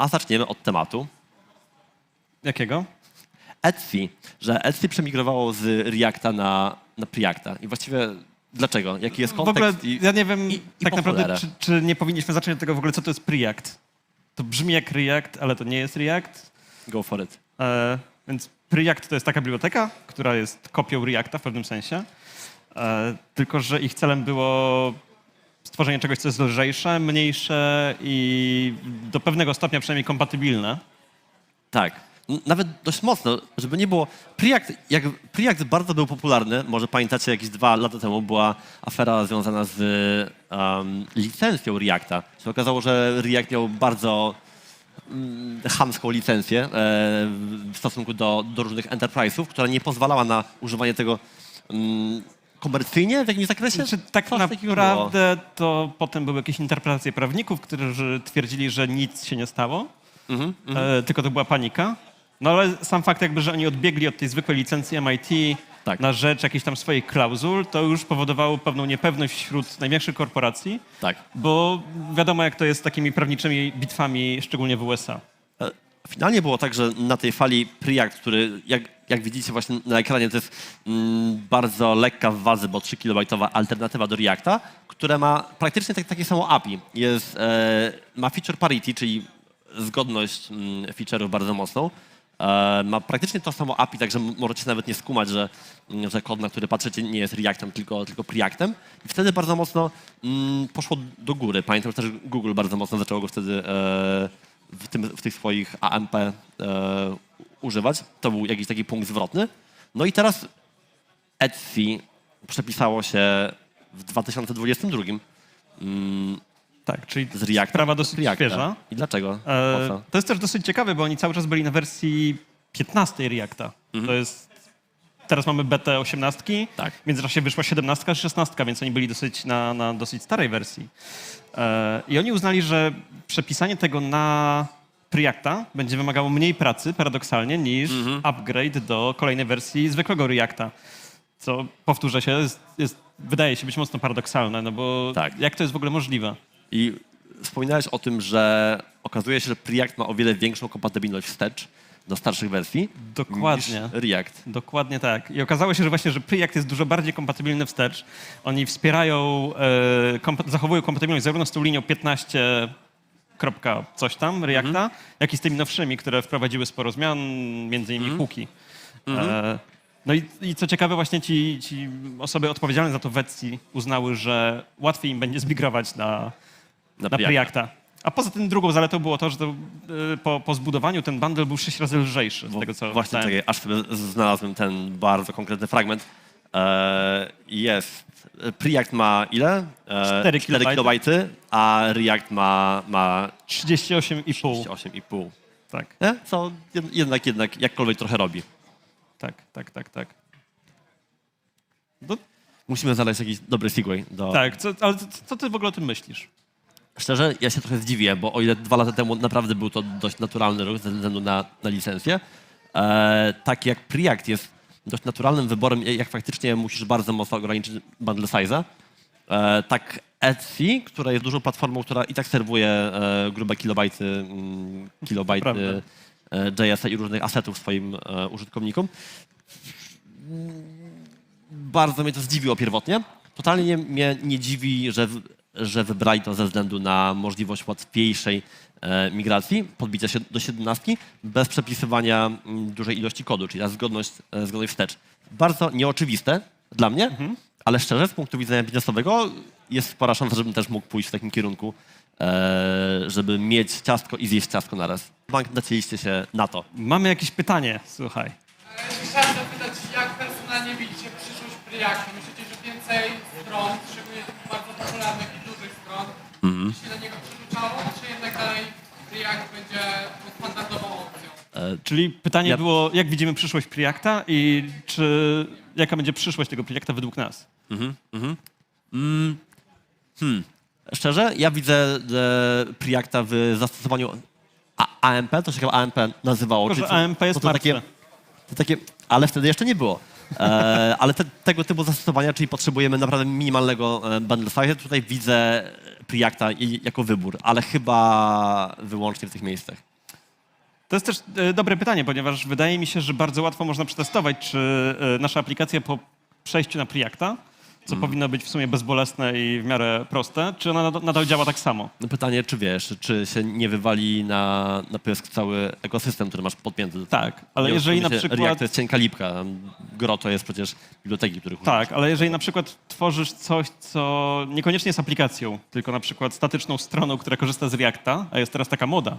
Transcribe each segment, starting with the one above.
A zaczniemy od tematu. Jakiego? Etsy, że Etsy przemigrowało z Reacta na, na Preacta. I właściwie dlaczego? Jaki jest W ogóle kontekst? i, ja nie wiem i- i tak po naprawdę, czy, czy nie powinniśmy zacząć od tego w ogóle, co to jest Preact. To brzmi jak React, ale to nie jest React. Go for it. E, więc Preact to jest taka biblioteka, która jest kopią Reacta w pewnym sensie. E, tylko, że ich celem było stworzenie czegoś, co jest lżejsze, mniejsze i do pewnego stopnia przynajmniej kompatybilne. Tak. Nawet dość mocno, żeby nie było. Preact, jak Preact bardzo był popularny, może pamiętacie, jakieś dwa lata temu była afera związana z um, licencją Reacta. Się okazało, że React miał bardzo mm, chamską licencję e, w stosunku do, do różnych enterprise'ów, która nie pozwalała na używanie tego mm, komercyjnie w jakimś zakresie. Znaczy, tak Coś takiego naprawdę to potem były jakieś interpretacje prawników, którzy twierdzili, że nic się nie stało, Mhm, e, tylko to była panika. No ale sam fakt jakby, że oni odbiegli od tej zwykłej licencji MIT Tak. na rzecz jakichś tam swoich klauzul, to już powodowało pewną niepewność wśród największych korporacji, Tak. bo wiadomo jak to jest z takimi prawniczymi bitwami, szczególnie w USA. Finalnie było tak, że na tej fali Preact, który jak, jak widzicie właśnie na ekranie, to jest mm, bardzo lekka w wadze, bo 3 kilobajtowa alternatywa do Reacta, która ma praktycznie tak, takie samo API. Jest, e, ma feature parity, czyli zgodność mm, feature'ów bardzo mocną. E, ma praktycznie to samo API, także możecie nawet nie skumać, że, mm, że kod, na który patrzycie, nie jest Reactem, tylko, tylko Preactem. I wtedy bardzo mocno mm, poszło do góry. Pamiętam, że też Google bardzo mocno zaczęło go wtedy e, w, tym, w tych swoich AMP e, używać. To był jakiś taki punkt zwrotny. No i teraz Etsy przepisało się w 2022 mm, Tak, czyli z Reacta. sprawa dosyć Reacta. świeża. I dlaczego? E, to jest też dosyć ciekawe, bo oni cały czas byli na wersji 15 Reacta. Mhm. To jest. Teraz mamy betę 18. Tak. W międzyczasie wyszła 17, 16, więc oni byli dosyć na, na dosyć starej wersji. E, I oni uznali, że przepisanie tego na Preacta będzie wymagało mniej pracy, paradoksalnie, niż Mhm. upgrade do kolejnej wersji zwykłego Reacta. Co, powtórzę się, jest, jest, wydaje się być mocno paradoksalne, no bo Tak. jak to jest w ogóle możliwe? I wspominałeś o tym, że okazuje się, że Preact ma o wiele większą kompatybilność wstecz do starszych wersji Dokładnie. niż React. Dokładnie tak. I okazało się, że właśnie, że Preact jest dużo bardziej kompatybilny wstecz. Oni wspierają, e, kompa- zachowują kompatybilność zarówno z tą linią 15 kropka coś tam Reacta, jak i z tymi nowszymi, które wprowadziły sporo zmian, między innymi hooki. E, no i, i co ciekawe, właśnie ci, ci osoby odpowiedzialne za to w Etsy uznały, że łatwiej im będzie zmigrować na, Na na Preacta. A poza tym drugą zaletą było to, że to, e, po, po zbudowaniu ten bundle był sześć razy lżejszy z Bo tego, co Właśnie czytałem. czekaj, aż sobie znalazłem ten bardzo konkretny fragment. E, jest. Preact ma ile? E, 4 kilobajty. kilobajty, a React ma, ma 38,5. 8,5. Tak, Nie? Co jed- jednak, jednak jakkolwiek trochę robi. tak, tak, tak, tak. No, Musimy znaleźć jakiś dobry segway do... tak, co, ale co, co ty w ogóle o tym myślisz? Szczerze, ja się trochę zdziwię, bo o ile dwa lata temu naprawdę był to dość naturalny ruch ze względu na, na licencję, e, tak jak Preact jest dość naturalnym wyborem, jak faktycznie musisz bardzo mocno ograniczyć bundle size'a, e, tak Etsy, która jest dużą platformą, która i tak serwuje e, grube kilobajty, mm, kilobajty e, JS-a i różnych asetów swoim e, użytkownikom, bardzo mnie to zdziwiło pierwotnie. Totalnie nie- mnie nie dziwi, że, w- że wybrali to ze względu na możliwość łatwiejszej e, migracji, podbicia się do 17 bez przepisywania mm, dużej ilości kodu, czyli ta zgodność, e, zgodność wstecz. Bardzo nieoczywiste dla mnie, ale szczerze z punktu widzenia biznesowego jest spora szansa, żebym też mógł pójść w takim kierunku, e, żeby mieć ciastko i zjeść ciastko naraz. Bank nacięliście się na to. Mamy jakieś pytanie, słuchaj. Chciałem zapytać, jak personalnie widzicie przyszłość Preactu? Myślicie, że więcej stron, szczególnie takich bardzo popularnych i dużych Mhm. się do niego czy jednak dalej będzie tą standardową opcją? Czyli pytanie Ja- było, jak widzimy przyszłość Preacta i czy, jaka będzie przyszłość tego Preacta według nas? Szczerze, ja widzę e, Preacta w zastosowaniu A- AMP, to się chyba AMP nazywało. Tylko, że AMP jest to, to takie, martwe. to takie, ale wtedy jeszcze nie było. E, ale te, tego typu zastosowania, czyli potrzebujemy naprawdę minimalnego e, bundle size, tutaj widzę Preacta jako wybór, ale chyba wyłącznie w tych miejscach. To jest też e, dobre pytanie, ponieważ wydaje mi się, że bardzo łatwo można przetestować, czy e, nasza aplikacja po przejściu na Preacta, co Mhm. powinno być w sumie bezbolesne i w miarę proste, czy ona nad- nadal działa tak samo. No pytanie, czy wiesz, czy się nie wywali na, na pysk cały ekosystem, który masz podpięty. Tak, ale Nie jeżeli na oszukujmy się, przykład... React to jest cienka lipka. Gro to jest przecież biblioteki, których Tak, ale jeżeli na przykład tworzysz coś, co niekoniecznie jest aplikacją, tylko na przykład statyczną stroną, która korzysta z Reacta, a jest teraz taka moda,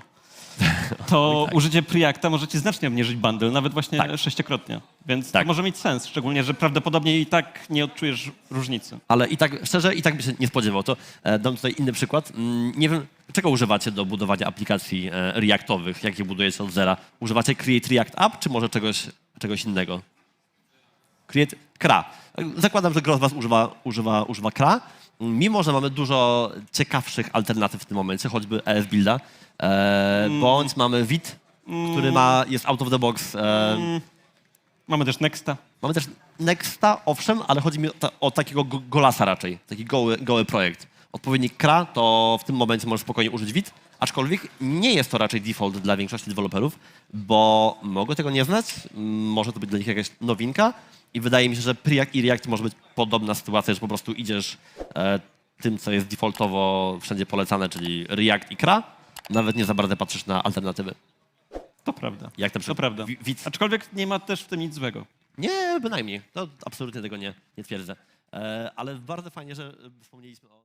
to użycie Preacta może ci znacznie obniżyć bundle, nawet właśnie Tak. sześciokrotnie. Więc Tak. to może mieć sens, szczególnie, że prawdopodobnie i tak nie odczujesz różnicy. Ale i tak, szczerze, i tak by się nie spodziewał. To e, dam tutaj inny przykład. Mm, Nie wiem, czego używacie do budowania aplikacji e, Reactowych, jak je budujecie od zera? Używacie Create React App, czy może czegoś, czegoś innego? Create Kra. Zakładam, że gro z was używa, używa, używa Kra. Mimo, że mamy dużo ciekawszych alternatyw w tym momencie, choćby ES Builda, e, bądź mamy Vit, który ma, jest out of the box. E, Mamy też Nexta. Mamy też Nexta, owszem, ale chodzi mi o, ta, o takiego go- golasa raczej, taki goły, goły projekt. Odpowiednik KRA to w tym momencie możesz spokojnie użyć Vit, aczkolwiek nie jest to raczej default dla większości deweloperów, bo mogą tego nie znać, może to być dla nich jakaś nowinka i wydaje mi się, że Preact i React może być podobna sytuacja, że po prostu idziesz e, tym, co jest defaultowo wszędzie polecane, czyli React i KRA, nawet nie za bardzo patrzysz na alternatywy. To prawda. Jak na To przykład prawda. Wi- Aczkolwiek nie ma też w tym nic złego. Nie, bynajmniej. No, absolutnie tego nie, nie twierdzę. E, ale bardzo fajnie, że wspomnieliśmy o...